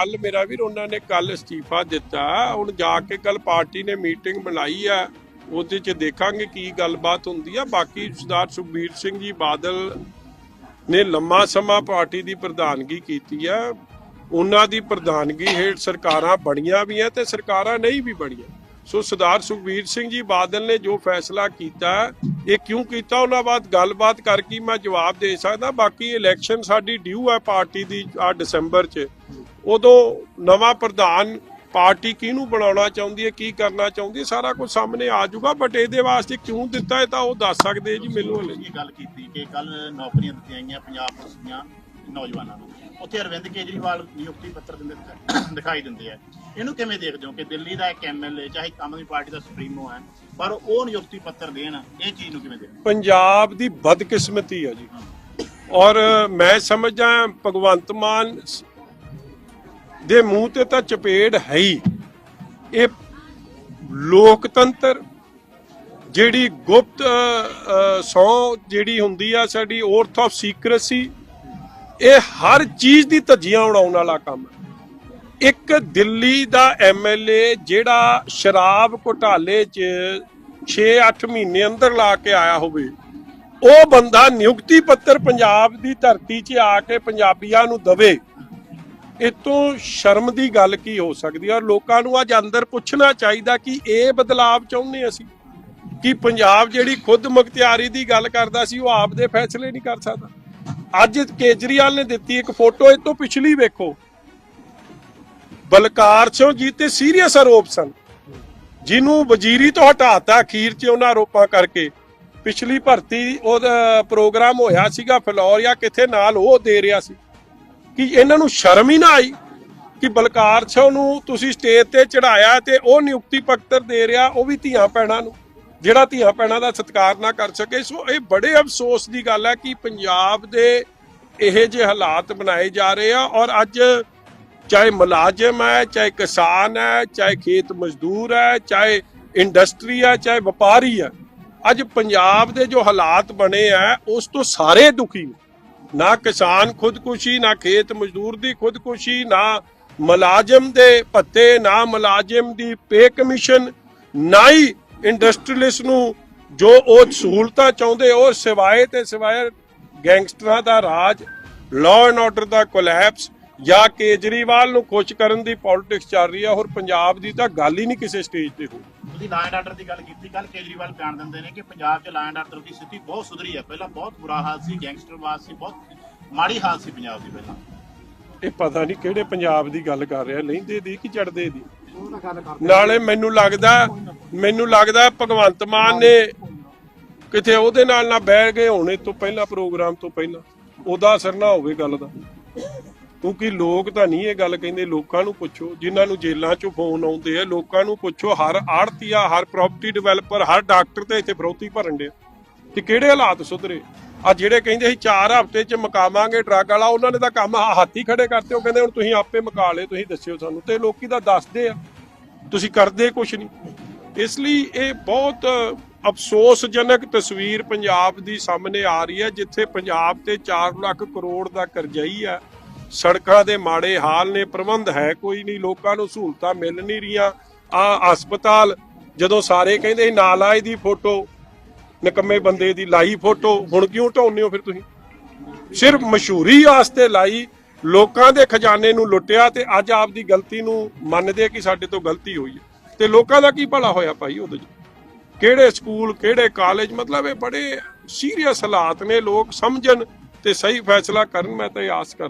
ਕੱਲ ਮੇਰਾ ਵੀਰ, ਉਹਨਾਂ ਨੇ ਕੱਲ ਅਸਤੀਫਾ ਦਿੱਤਾ। ਹੁਣ ਜਾ ਕੇ ਕੱਲ ਪਾਰਟੀ ਨੇ ਮੀਟਿੰਗ ਬਣਾਈ ਆ, ਉਹਦੇ 'ਚ ਦੇਖਾਂਗੇ ਕੀ ਗੱਲਬਾਤ ਹੁੰਦੀ ਆ। ਬਾਕੀ ਸਰਦਾਰ ਸੁਖਬੀਰ ਸਿੰਘ ਜੀ ਬਾਦਲ ਨੇ ਲੰਮਾ ਸਮਾਂ ਪਾਰਟੀ ਦੀ ਪ੍ਰਧਾਨਗੀ ਕੀਤੀ ਆ। ਉਹਨਾਂ ਦੀ ਪ੍ਰਧਾਨਗੀ ਹੇਠ ਸਰਕਾਰਾਂ ਬਣੀਆਂ ਵੀ ਆ ਤੇ ਸਰਕਾਰਾਂ ਨਹੀਂ ਵੀ ਬਣੀਆਂ। ਸੋ ਸਰਦਾਰ ਸੁਖਬੀਰ ਸਿੰਘ ਜੀ ਬਾਦਲ ਨੇ ਜੋ ਫੈਸਲਾ ਕੀਤਾ, ਇਹ ਕਿਉਂ ਕੀਤਾ? ਉਹਨਾਂ ਬਾਅਦ ਗੱਲਬਾਤ ਕਰਕੇ ਮੈਂ ਜਵਾਬ ਦੇ ਸਕਦਾ। ਬਾਕੀ ਇਲੈਕਸ਼ਨ ਸਾਡੀ ਡਿਊ ਹੈ ਪਾਰਟੀ ਦੀ ਆ ਦਸੰਬਰ 'ਚ। ਉਦੋਂ ਨਵਾਂ ਪ੍ਰਧਾਨ ਪਾਰਟੀ ਕਿਹਨੂੰ ਬਣਾਉਣਾ ਚਾਹੁੰਦੀ ਹੈ ਕੀ ਕਰਨਾ ਚਾਹੁੰਦੀ ਹੈ ਸਾਰਾ ਕੁਝ ਸਾਹਮਣੇ ਆ ਜਾਊਗਾ ਬਟ ਇਹਦੇ ਵਾਸਤੇ ਕਿਉਂ ਦਿੱਤਾ ਹੈ ਤਾਂ ਉਹ ਦੱਸ ਸਕਦੇ ਜੀ ਮੈਨੂੰ ਹਲੇ। ਇਹ ਗੱਲ ਕੀਤੀ ਕਿ ਕੱਲ ਨੌਕਰੀਆਂ ਦਿੱਤੀਆਂ ਗਈਆਂ ਪੰਜਾਬ ਪੁਲਿਸ ਦੀਆਂ ਨੌਜਵਾਨਾਂ ਨੂੰ। ਉੱਥੇ ਅਰਵਿੰਦ ਕੇਜਰੀਵਾਲ ਨਿਯੁਕਤੀ ਪੱਤਰ ਦਿੰਦੇ ਦਿਖਾ- ਦਿਖਾਈ ਦਿੰਦੇ ਆ ਇਹਨੂੰ ਕਿਵੇਂ ਦੇਖਦੇ ਹੋ ਕਿ ਦਿੱਲੀ ਦਾ ਇੱਕ ਐਮਐਲਏ ਚਾਹੇ ਆਮ ਆਦਮੀ ਪਾਰਟੀ ਦਾ ਸੁਪਰੀਮੋ ਹੈ ਪਰ ਉਹ ਨਿਯੁਕਤੀ ਪੱਤਰ ਦੇਣ ਇਹ ਚੀਜ਼ ਨੂੰ ਕਿਵੇਂ ਦੇਖਦੇ? ਪੰਜਾਬ ਦੀ ਬਦਕਿਸਮਤੀ ਹੈ ਜੀ। ਔਰ ਮੈਂ ਸਮਝਦਾ ਭਗਵੰਤ ਮਾਨ ਦੇ ਮੂੰਹ ਤੇ ਤਾਂ ਚਪੇੜ ਹੈ ਹੀ। ਇਹ ਲੋਕਤੰਤਰ, ਜਿਹੜੀ ਗੁਪਤ ਸੌ ਜਿਹੜੀ ਹੁੰਦੀ ਆ ਸਾਡੀ ਔਰਥ ਆਫ ਸੀਕ੍ਰੇਸੀ ਇਹ ਹਰ ਚੀਜ਼ ਦੀ ਧੱਜੀਆਂ ਉਡਾਉਣ ਵਾਲਾ ਕੰਮ ਹੈ। ਇੱਕ ਦਿੱਲੀ ਦਾ ਐਮਐਲਏ ਜਿਹੜਾ ਸ਼ਰਾਬ ਘੁਟਾਲੇ 'ਚ 6-8 ਮਹੀਨੇ ਅੰਦਰ ਲਾ ਕੇ ਆਇਆ ਹੋਵੇ, ਉਹ ਬੰਦਾ ਨਿਯੁਕਤੀ ਪੱਤਰ ਪੰਜਾਬ ਦੀ ਧਰਤੀ 'ਚ ਆ ਕੇ ਪੰਜਾਬੀਆਂ ਨੂੰ ਦਵੇ। ਇਹ ਤੋਂ ਸ਼ਰਮ ਦੀ ਗੱਲ ਕੀ ਹੋ ਸਕਦੀ ਹੈ ਔਰ ਲੋਕਾਂ ਨੂੰ ਅੱਜ ਅੰਦਰ ਪੁੱਛਣਾ ਚਾਹੀਦਾ ਕਿ ਇਹ ਬਦਲਾਵ ਚਾਹੁੰਦੇ ਅਸੀਂ? ਕਿ ਪੰਜਾਬ ਜਿਹੜੀ ਖੁਦ ਮੁਖਤਿਆਰੀ ਦੀ ਗੱਲ ਕਰਦਾ ਸੀ, ਉਹ ਆਪ ਦੇ ਫੈਸਲੇ ਨਹੀਂ ਕਰ ਸਕਦਾ? ਅੱਜ ਕੇਜਰੀਵਾਲ ਨੇ ਦਿੱਤੀ ਇੱਕ ਫੋਟੋ, ਇਹ ਤੋਂ ਪਿਛਲੀ ਵੇਖੋ। ਬਲਕਾਰ ਸਿੰਘ ਜੀ ਤੇ ਸੀਰੀਅਸ ਆਰੋਪ ਸਨ। ਜਿਹਨੂੰ ਵਜ਼ੀਰੀ ਤੋਂ ਹਟਾਤਾ, ਅਖੀਰ 'ਚ ਉਹਨਾਂ ਆਰੋਪਾਂ ਕਰਕੇ। ਪਿਛਲੀ ਭਰਤੀ ਉਹਦਾ ਪ੍ਰੋਗਰਾਮ ਹੋਇਆ ਸੀਗਾ, ਫਲੋਰ ਜਾਂ ਕਿੱਥੇ ਨਾਲ ਉਹ ਦੇ ਰਿਹਾ ਸੀ। ਕਿ ਇਹਨਾਂ ਨੂੰ ਸ਼ਰਮ ਹੀ ਨਾ ਆਈ ਕਿ ਬਲਕਾਰ ਸਿੰਘ ਨੂੰ ਤੁਸੀਂ ਸਟੇਜ ਤੇ ਚੜਾਇਆ ਤੇ ਉਹ ਨਿਯੁਕਤੀ ਪੱਤਰ ਦੇ ਰਿਹਾ, ਉਹ ਵੀ ਧੀਆਂ ਪੈਣਾ ਨੂੰ, ਜਿਹੜਾ ਧੀਆਂ ਪੈਣਾ ਦਾ ਸਤਿਕਾਰ ਨਾ ਕਰ ਸਕੇ। ਸੋ ਇਹ ਬੜੇ ਅਫਸੋਸ ਦੀ ਗੱਲ ਹੈ ਕਿ ਪੰਜਾਬ ਦੇ ਇਹ ਜਿਹੇ ਹਾਲਾਤ ਬਣਾਏ ਜਾ ਰਹੇ ਆ ਔਰ ਅੱਜ ਚਾਹੇ ਮੁਲਾਜ਼ਮ ਹੈ, ਚਾਹੇ ਕਿਸਾਨ ਹੈ, ਚਾਹੇ ਖੇਤ ਮਜ਼ਦੂਰ ਹੈ, ਚਾਹੇ ਇੰਡਸਟਰੀ ਹੈ, ਚਾਹੇ ਵਪਾਰੀ ਹੈ, ਅੱਜ ਪੰਜਾਬ ਦੇ ਜੋ ਹਾਲਾਤ ਬਣੇ ਆ, ਉਸ ਤੋਂ ਸਾਰੇ ਦੁਖੀ ਨੇ। ਨਾ ਕਿਸਾਨ ਖੁਦਕੁਸ਼ੀ, ਨਾ ਖੇਤ ਮਜ਼ਦੂਰ ਦੀ ਖੁਦਕੁਸ਼ੀ, ਨਾ ਮੁਲਾਜ਼ਮ ਦੇ ਭੱਤੇ, ਨਾ ਮੁਲਾਜ਼ਮ ਦੀ ਪੇ ਕਮਿਸ਼ਨ, ਨਾ ਹੀ ਇੰਡਸਟਰੀਲਿਸਟ ਨੂੰ ਜੋ ਉਹ ਸਹੂਲਤਾਂ ਚਾਹੁੰਦੇ, ਉਹ ਸਿਵਾਏ ਤੇ ਸਿਵਾਏ ਗੈਂਗਸਟਰਾਂ ਦਾ ਰਾਜ ਲਾਅ ਐਂਡ ਆਰਡਰ ਦਾ ਕੋਲੈਪਸ ਜਾਂ ਕੇਜਰੀਵਾਲ ਨੂੰ ਖੁਸ਼ ਕਰਨ ਦੀ ਪੋਲਿਟਿਕਸ ਚੱਲ ਰਹੀ ਹੈ, ਹੋਰ ਪੰਜਾਬ ਦੀ ਤਾਂ ਗੱਲ ਹੀ ਨਹੀਂ ਕਿਸੇ ਸਟੇਜ ਤੇ ਹੋਈ ਤੁਸੀਂ ਲਾਅ ਐਂਡ ਆਰਡਰ ਦੀ ਗੱਲ ਕੀਤੀ ਕੱਲ ਕੇਜਰੀਵਾਲ ਬਿਆਨ ਦਿੰਦੇ ਨੇ ਕਿ ਪੰਜਾਬ 'ਚ ਐਂਡ ਆਰਡਰ ਦੀ ਸਥਿਤੀ ਬਹੁਤ ਸੁਧਰੀ ਹੈ। ਪਹਿਲਾਂ ਬਹੁਤ ਬੁਰਾ ਹਾਲ ਸੀ ਗੈਂਗਸਟਰਵਾਦ ਸੀ ਬਹੁਤ ਮਾੜੀ ਹਾਲ ਸੀ ਪੰਜਾਬ ਦੀ ਪਹਿਲਾਂ। ਇਹ ਪਤਾ ਨਹੀਂ ਕਿਹੜੇ ਪੰਜਾਬ ਦੀ ਗੱਲ ਕਰ ਰਿਹਾ ਲੈਂਦੇ ਦੀ ਕਿ ਚੜਦੇ ਦੀ? ਨਾਲੇ ਮੈਨੂੰ ਲੱਗਦਾ ਮੈਨੂੰ ਲੱਗਦਾ ਭਗਵੰਤ ਮਾਨ ਨੇ ਕਿਤੇ ਉਹਦੇ ਨਾਲ ਨਾ ਬਹਿ ਗਏ ਹੋਣੇ ਤੋਂ ਪਹਿਲਾਂ ਪ੍ਰੋਗਰਾਮ ਤੋਂ ਪਹਿਲਾਂ। ਉਹਦਾ ਅਸਰ ਨਾ ਹੋਵੇ ਗੱਲ ਦਾ। ਕਿਉਂਕਿ ਲੋਕ ਤਾਂ ਨਹੀਂ ਇਹ ਗੱਲ ਕਹਿੰਦੇ, ਲੋਕਾਂ ਨੂੰ ਪੁੱਛੋ, ਜਿਨ੍ਹਾਂ ਨੂੰ ਜੇਲ੍ਹਾਂ 'ਚੋਂ ਫੋਨ ਆਉਂਦੇ ਆ, ਲੋਕਾਂ ਨੂੰ ਪੁੱਛੋ, ਹਰ ਆੜਤੀਆ ਹਰ ਪ੍ਰਾਪਰਟੀ ਡਿਵੈਲਪਰ ਹਰ ਡਾਕਟਰ ਤੇ ਇੱਥੇ ਫਰੋਤੀ ਭਰਨ ਡਿਆ। ਤੇ ਕਿਹੜੇ ਹਾਲਾਤ ਸੁਧਰੇ? ਆ ਜਿਹੜੇ ਕਹਿੰਦੇ ਸੀ 4 ਹਫ਼ਤੇ 'ਚ ਮਕਾਵਾਂਗੇ ਡਰੱਗ ਵਾਲਾ, ਉਹਨਾਂ ਨੇ ਤਾਂ ਕੰਮ ਹੱਥੀ ਖੜੇ ਕਰਤੇ, ਉਹ ਕਹਿੰਦੇ ਹੁਣ ਤੁਸੀਂ ਆਪੇ ਮਕਾ ਲਏ, ਤੁਸੀਂ ਦੱਸਿਓ ਸਾਨੂੰ। ਤੇ ਲੋਕੀ ਤਾਂ ਦੱਸਦੇ ਆ, ਤੁਸੀਂ ਕਰਦੇ ਕੁਛ ਨਹੀਂ। ਇਸ ਲਈ ਇਹ ਬਹੁਤ ਅਫਸੋਸਜਨਕ ਤਸਵੀਰ ਪੰਜਾਬ ਦੀ ਸਾਹਮਣੇ ਆ ਰਹੀ ਹੈ, ਜਿੱਥੇ ਪੰਜਾਬ ਤੇ 4 ਲੱਖ ਕਰੋੜ ਦਾ ਕਰਜ਼ਾਈ ਹੈ ਸੜਕਾਂ ਦੇ ਮਾੜੇ ਹਾਲ ਨੇ, ਪ੍ਰਬੰਧ ਹੈ ਕੋਈ ਨਹੀਂ, ਲੋਕਾਂ ਨੂੰ ਸਹੂਲਤਾਂ ਮਿਲ ਨਹੀਂ ਰਹੀਆਂ। ਆ ਹਸਪਤਾਲ, ਜਦੋਂ ਸਾਰੇ ਕਹਿੰਦੇ ਨਾਲਾਜ ਦੀ ਫੋਟੋ, ਨਿਕੰਮੇ ਬੰਦੇ ਦੀ ਲਾਈ ਫੋਟੋ, ਹੁਣ ਕਿਉਂ ਢਾਉਂਦੇ ਹੋ ਫਿਰ ਤੁਸੀਂ? ਸਿਰਫ ਮਸ਼ਹੂਰੀ ਵਾਸਤੇ ਲਾਈ, ਲੋਕਾਂ ਦੇ ਖਜ਼ਾਨੇ ਨੂੰ ਲੁੱਟਿਆ ਤੇ ਅੱਜ ਆਪ ਦੀ ਗਲਤੀ ਨੂੰ ਮੰਨਦੇ ਕਿ ਸਾਡੇ ਤੋਂ ਗਲਤੀ ਹੋਈ ਹੈ। ਤੇ ਲੋਕਾਂ ਦਾ ਕੀ ਭਲਾ ਹੋਇਆ ਭਾਈ ਉਹਦੇ 'ਚ? ਕਿਹੜੇ ਸਕੂਲ, ਕਿਹੜੇ ਕਾਲਜ, ਮਤਲਬ ਇਹ ਬੜੇ ਸੀਰੀਅਸ ਹਾਲਾਤ ਨੇ, ਲੋਕ ਸਮਝਣ ਤੇ ਸਹੀ ਫੈਸਲਾ ਕਰਨ, ਮੈਂ ਤਾਂ ਇਹ ਆਸ ਕਰਦਾ।